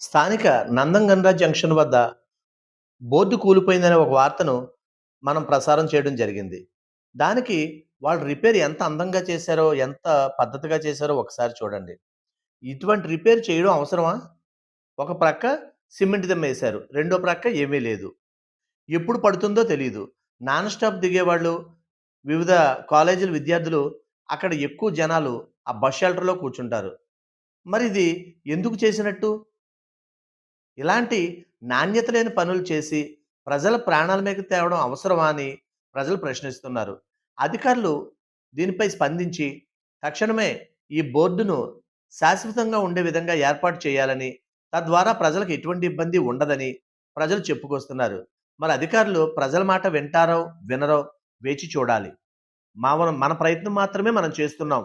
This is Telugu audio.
స్థానిక నందంగన్రా జంక్షన్ వద్ద బోర్డు కూలిపోయిందనే ఒక వార్తను మనం ప్రసారం చేయడం జరిగింది. దానికి వాళ్ళు రిపేర్ ఎంత అందంగా చేశారో ఎంత పద్ధతిగా చేశారో ఒకసారి చూడండి. ఇటువంటి రిపేర్ చేయడం అవసరమా? ఒక ప్రక్క సిమెంట్ దెమ్మ వేశారు రెండో ప్రక్క ఏమీ లేదు. ఎప్పుడు పడుతుందో తెలియదు నాన్ స్టాప్ దిగేవాళ్ళు వివిధ కాలేజీల విద్యార్థులు అక్కడ ఎక్కువ జనాలు ఆ బస్ షెల్టర్లో కూర్చుంటారు. మరి ఇది ఎందుకు చేసినట్టు? ఇలాంటి నాణ్యత లేని పనులు చేసి ప్రజల ప్రాణాల మీద తేవడం అవసరమా అని ప్రజలు ప్రశ్నిస్తున్నారు. అధికారులు దీనిపై స్పందించి తక్షణమే ఈ బోర్డును శాశ్వతంగా ఉండే విధంగా ఏర్పాటు చేయాలని తద్వారా ప్రజలకు ఎటువంటి ఇబ్బంది ఉండదని ప్రజలు చెప్పుకొస్తున్నారు. మరి అధికారులు ప్రజల మాట వింటారో వినరో వేచి చూడాలి. మా మన ప్రయత్నం మాత్రమే మనం చేస్తున్నాం.